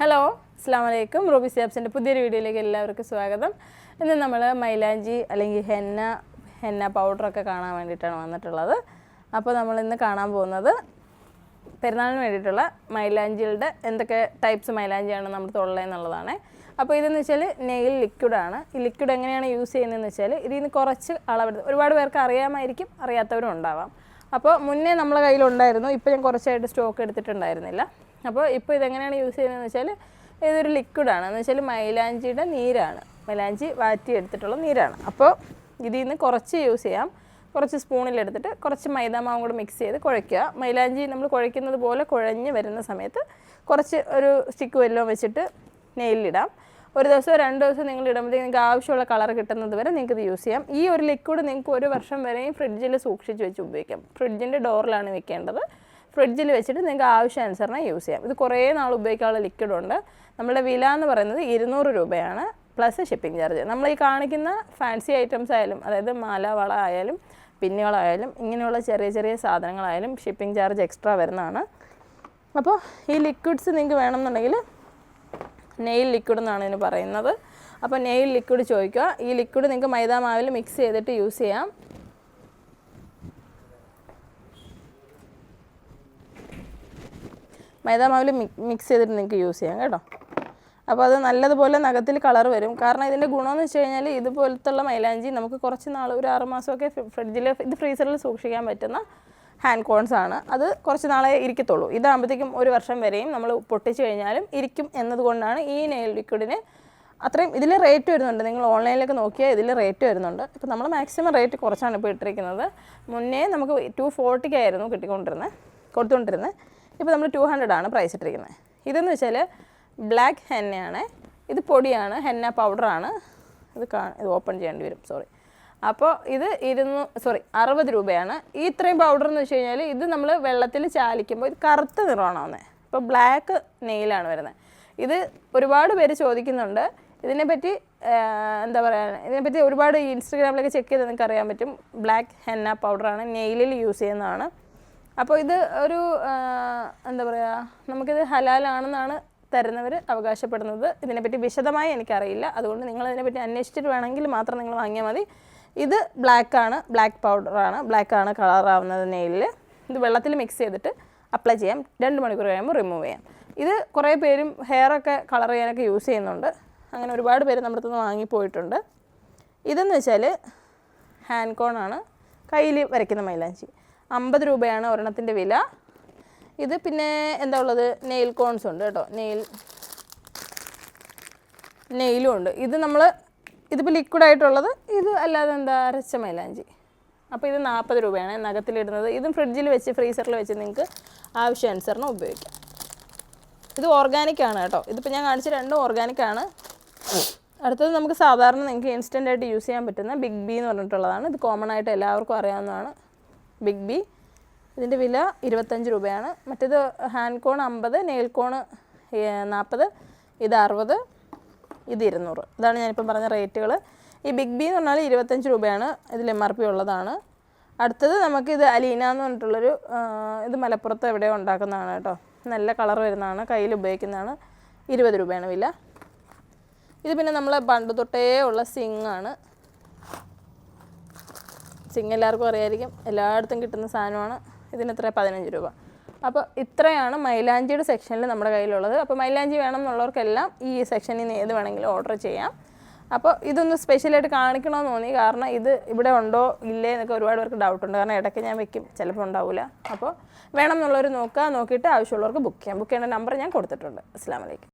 Hello അസ്സാം വലൈക്കും Ruby സിയാബ്സിന്റെ പുതിയൊരു വീഡിയോയിലേക്ക് എല്ലാവർക്കും സ്വാഗതം. ഇന്ന് നമ്മൾ മൈലാഞ്ചി അല്ലെങ്കിൽ ഹെന്ന ഹെന്ന പൗഡറൊക്കെ കാണാൻ വേണ്ടിയിട്ടാണ് വന്നിട്ടുള്ളത്. അപ്പോൾ നമ്മൾ ഇന്ന് കാണാൻ പോകുന്നത് പെരുന്നാളിന് വേണ്ടിയിട്ടുള്ള മൈലാഞ്ചികളുടെ എന്തൊക്കെ ടൈപ്സ് മൈലാഞ്ചിയാണ് നമ്മുടെ തൊള്ളതെന്നുള്ളതാണ് അപ്പോൾ ഇതെന്ന് വെച്ചാൽ നെയിൽ ലിക്വിഡാണ് ഈ ലിക്വിഡ് എങ്ങനെയാണ് യൂസ് ചെയ്യുന്നതെന്ന് വെച്ചാൽ ഇതിൽ നിന്ന് കുറച്ച് അളവെടുത്ത് ഒരുപാട് പേർക്ക് അറിയാമായിരിക്കും അറിയാത്തവരും ഉണ്ടാവാം. അപ്പോൾ മുന്നേ നമ്മളെ കയ്യിലുണ്ടായിരുന്നു ഇപ്പോൾ ഞാൻ കുറച്ചായിട്ട് സ്റ്റോക്ക് എടുത്തിട്ടുണ്ടായിരുന്നില്ല. അപ്പോൾ ഇപ്പോൾ ഇതെങ്ങനെയാണ് യൂസ് ചെയ്യുന്നതെന്ന് വെച്ചാൽ ഇതൊരു ലിക്വിഡാണ് എന്ന് വെച്ചാൽ മൈലാഞ്ചിയുടെ നീരാണ്. മൈലാഞ്ചി വാറ്റി എടുത്തിട്ടുള്ള നീരാണ്. അപ്പോൾ ഇതിൽ നിന്ന് കുറച്ച് യൂസ് ചെയ്യാം. കുറച്ച് സ്പൂണിലെടുത്തിട്ട് കുറച്ച് മൈദാമാവും കൂടെ മിക്സ് ചെയ്ത് കുഴയ്ക്കുക. മൈലാഞ്ചി നമ്മൾ കുഴയ്ക്കുന്നത് പോലെ കുഴഞ്ഞ് വരുന്ന സമയത്ത് കുറച്ച് ഒരു സ്റ്റിക്ക് വല്ലതും വെച്ചിട്ട് നെയിലിടാം ഒരു ദിവസം രണ്ട് ദിവസം നിങ്ങൾ ഇടുമ്പോഴത്തേക്ക് നിങ്ങൾക്ക് ആവശ്യമുള്ള കളർ കിട്ടുന്നത് വരെ നിങ്ങൾക്ക് ഇത് യൂസ് ചെയ്യാം. ഈ ഒരു ലിക്വിഡ് നിങ്ങൾക്ക് ഒരു വർഷം വരെയും ഫ്രിഡ്ജിൽ സൂക്ഷിച്ച് വെച്ച് ഉപയോഗിക്കാം. ഫ്രിഡ്ജിന്റെ ഡോറിലാണ് വെക്കേണ്ടത്. ഫ്രിഡ്ജിൽ വെച്ചിട്ട് നിങ്ങൾക്ക് ആവശ്യാനുസരണം യൂസ് ചെയ്യാം. ഇത് കുറേ നാൾ ഉപയോഗിക്കാനുള്ള ലിക്വിഡുണ്ട് നമ്മുടെ വില എന്ന് പറയുന്നത് ഇരുന്നൂറ് രൂപയാണ് പ്ലസ് ഷിപ്പിംഗ് ചാർജ് നമ്മൾ ഈ കാണിക്കുന്ന ഫാൻസി ഐറ്റംസ് ആയാലും അതായത് മാല വള ആയാലും പിന്നുകളായാലും ഇങ്ങനെയുള്ള ചെറിയ ചെറിയ സാധനങ്ങളായാലും ഷിപ്പിംഗ് ചാർജ് എക്സ്ട്രാ വരുന്നതാണ്. അപ്പോൾ ഈ ലിക്വിഡ്സ് നിങ്ങൾക്ക് വേണമെന്നുണ്ടെങ്കിൽ നെയിൽ ലിക്വിഡ് എന്നാണ് ഇതിന് പറയുന്നത്. അപ്പോൾ നെയിൽ ലിക്വിഡ് ചോദിക്കുക. ഈ ലിക്വിഡ് നിങ്ങൾക്ക് മൈദാ മാവിൽ മിക്സ് ചെയ്തിട്ട് യൂസ് ചെയ്യാം. മൈദാ മാവിൽ മിക്സ് ചെയ്തിട്ട് നിങ്ങൾക്ക് യൂസ് ചെയ്യാം കേട്ടോ. അപ്പോൾ അത് നല്ലതുപോലെ നഖത്തിൽ കളർ വരും. കാരണം ഇതിന്റെ ഗുണമെന്ന് വെച്ച് കഴിഞ്ഞാൽ ഇതുപോലത്തുള്ള മൈലാഞ്ചി നമുക്ക് കുറച്ച് നാൾ ഒരു ആറ് മാസമൊക്കെ ഫ്രിഡ്ജിൽ ഇത് ഫ്രീസറിൽ സൂക്ഷിക്കാൻ പറ്റുന്ന ഹാൻഡ് കോൺസ് ആണ്. അത് കുറച്ച് നാളെ ഇരിക്കത്തുള്ളൂ. ഇതാകുമ്പോഴത്തേക്കും ഒരു വർഷം വരെയും നമ്മൾ പൊട്ടിച്ച് കഴിഞ്ഞാലും ഇരിക്കും എന്നതുകൊണ്ടാണ് ഈ നെയിൽ ലിക്വിഡിന് അത്രയും ഇതിൽ റേറ്റ് വരുന്നുണ്ട്. നിങ്ങൾ ഓൺലൈനിലൊക്കെ നോക്കിയാൽ ഇതിൽ റേറ്റ് വരുന്നുണ്ട്. ഇപ്പോൾ നമ്മൾ മാക്സിമം റേറ്റ് കുറച്ചാണ് ഇപ്പോൾ ഇട്ടിരിക്കുന്നത്. മുന്നേ നമുക്ക് ടു ഫോർട്ടിക്കായിരുന്നു കിട്ടിക്കൊണ്ടിരുന്നത് കൊടുത്തുകൊണ്ടിരുന്നത് ഇപ്പോൾ നമ്മൾ ടു ഹൺഡ്രഡ് ആണ് പ്രൈസ് ഇട്ടിരിക്കുന്നത്. ഇതെന്ന് വെച്ചാൽ ബ്ലാക്ക് ഹെന്നയാണ് ഇത് പൊടിയാണ് ഹെന്ന പൗഡറാണ് ഇത് കാ ഇത് ഓപ്പൺ ചെയ്യേണ്ടി വരും. സോറി അപ്പോൾ ഇത് ഇരുന്നൂ സോറി അറുപത് രൂപയാണ്. ഈ ഇത്രയും പൗഡർ എന്ന് വെച്ച് കഴിഞ്ഞാൽ ഇത് നമ്മൾ വെള്ളത്തിൽ ചാലിക്കുമ്പോൾ ഇത് കറുത്ത നിറമാണ് വന്നത് ഇപ്പോൾ ബ്ലാക്ക് നെയിലാണ് വരുന്നത്. ഇത് ഒരുപാട് പേര് ചോദിക്കുന്നുണ്ട്. ഇതിനെപ്പറ്റി എന്താ പറയുക ഇതിനെപ്പറ്റി ഒരുപാട് ഇൻസ്റ്റഗ്രാമിലൊക്കെ ചെക്ക് ചെയ്ത് നിങ്ങൾക്ക് അറിയാൻ പറ്റും. ബ്ലാക്ക് ഹെന്ന പൗഡറാണ് നെയിലിൽ യൂസ് ചെയ്യുന്നതാണ്. അപ്പോൾ ഇത് ഒരു എന്താ പറയുക നമുക്കിത് ഹലാലാണെന്നാണ് തരുന്നവർ അവകാശപ്പെടുന്നത്. ഇതിനെപ്പറ്റി വിശദമായി എനിക്കറിയില്ല. അതുകൊണ്ട് നിങ്ങൾ ഇതിനെപ്പറ്റി അന്വേഷിച്ചിട്ട് വേണമെങ്കിൽ മാത്രം നിങ്ങൾ വാങ്ങിയാൽ മതി. ഇത് ബ്ലാക്കാണ് ബ്ലാക്ക് പൗഡറാണ് ബ്ലാക്കാണ് കളറാവുന്നത് നെയിലിൽ ഇത് വെള്ളത്തിൽ മിക്സ് ചെയ്തിട്ട് അപ്ലൈ ചെയ്യാം. രണ്ട് മണിക്കൂർ കഴിയുമ്പോൾ റിമൂവ് ചെയ്യാം. ഇത് കുറേ പേരും ഹെയറൊക്കെ കളർ ചെയ്യാനൊക്കെ യൂസ് ചെയ്യുന്നുണ്ട്. അങ്ങനെ ഒരുപാട് പേര് നമ്മുടെ അടുത്തുനിന്ന് വാങ്ങിപ്പോയിട്ടുണ്ട് ഇതെന്ന് വെച്ചാൽ ഹാൻഡ് കോണാണ് കയ്യിൽ വരയ്ക്കുന്ന മൈലാഞ്ചി. അമ്പത് രൂപയാണ് ഒരെണ്ണത്തിന്റെ വില. ഇത് പിന്നെ എന്താ ഉള്ളത്? നെയിൽ കോൺസ് ഉണ്ട് കേട്ടോ. നെയിൽ നെയിലും ഉണ്ട്. ഇത് നമ്മൾ ഇതിപ്പോൾ ലിക്വിഡായിട്ടുള്ളത് ഇത് അല്ലാതെ എന്താ അരച്ച മൈലാഞ്ചി. അപ്പോൾ ഇത് നാൽപ്പത് രൂപയാണ് നഖത്തിലിടുന്നത്. ഇതും ഫ്രിഡ്ജിൽ വെച്ച് ഫ്രീസറിൽ വെച്ച് നിങ്ങൾക്ക് ആവശ്യാനുസരണം ഉപയോഗിക്കാം. ഇത് ഓർഗാനിക് ആണ് കേട്ടോ. ഇതിപ്പോൾ ഞാൻ കാണിച്ച രണ്ടും ഓർഗാനിക് ആണ്. അടുത്തത് നമുക്ക് സാധാരണ നിങ്ങൾക്ക് ഇൻസ്റ്റന്റ് ആയിട്ട് യൂസ് ചെയ്യാൻ പറ്റുന്ന ബിഗ് ബി എന്ന് പറഞ്ഞിട്ടുള്ളതാണ്. ഇത് കോമൺ ആയിട്ട് എല്ലാവർക്കും അറിയാവുന്നതാണ്. ബിഗ് ബി ഇതിന്റെ വില ഇരുപത്തഞ്ച് രൂപയാണ്. മറ്റേത് ഹാൻഡ് കോൺ അമ്പത് നെയിൽ കോൺ നാൽപ്പത് ഇത് അറുപത് ഇത് ഇരുന്നൂറ്. ഇതാണ് ഞാനിപ്പം പറഞ്ഞ റേറ്റുകൾ ഈ ബിഗ് ബി എന്ന് പറഞ്ഞാൽ ഇരുപത്തഞ്ച് രൂപയാണ്. ഇതിൽ എം ആർ പി ഉള്ളതാണ്. അടുത്തത് നമുക്ക് ഇത് അലീന എന്ന് പറഞ്ഞിട്ടുള്ളൊരു ഇത് മലപ്പുറത്ത് എവിടെയോ ഉണ്ടാക്കുന്നതാണ് കേട്ടോ. നല്ല കളർ വരുന്നതാണ് കയ്യിൽ ഉപയോഗിക്കുന്നതാണ്. ഇരുപത് രൂപയാണ് വില. ഇത് പിന്നെ നമ്മൾ പണ്ട് തൊട്ടേ ഉള്ള സിങ് സിങ് എല്ലാവർക്കും അറിയായിരിക്കും. എല്ലായിടത്തും കിട്ടുന്ന സാധനമാണ്. ഇതിന് എത്ര പതിനഞ്ച് രൂപ. അപ്പോൾ ഇത്രയാണ് മൈലാഞ്ചിയുടെ സെക്ഷനിൽ നമ്മുടെ കയ്യിലുള്ളത്. അപ്പോൾ മൈലാഞ്ചി വേണം എന്നുള്ളവർക്കെല്ലാം ഈ സെക്ഷനിൽ നിന്ന് ഏത് വേണമെങ്കിലും ഓർഡർ ചെയ്യാം. അപ്പോൾ ഇതൊന്ന് സ്പെഷ്യലായിട്ട് കാണിക്കണമെന്ന് തോന്നി. കാരണം ഇത് ഇവിടെ ഉണ്ടോ? ഇല്ലേ? എന്നൊക്കെ ഒരുപാട് പേർക്ക് ഡൗട്ട് ഉണ്ട്. കാരണം ഇടയ്ക്ക് ഞാൻ വെക്കും. ചിലപ്പോൾ ഉണ്ടാവില്ല അപ്പോൾ വേണം എന്നുള്ളവർ നോക്കുക. നോക്കിയിട്ട് ആവശ്യമുള്ളവർക്ക് ബുക്ക് ചെയ്യാം. ബുക്ക് ചെയ്യേണ്ട നമ്പർ ഞാൻ കൊടുത്തിട്ടുണ്ട്. അസ്സാം വലൈക്കും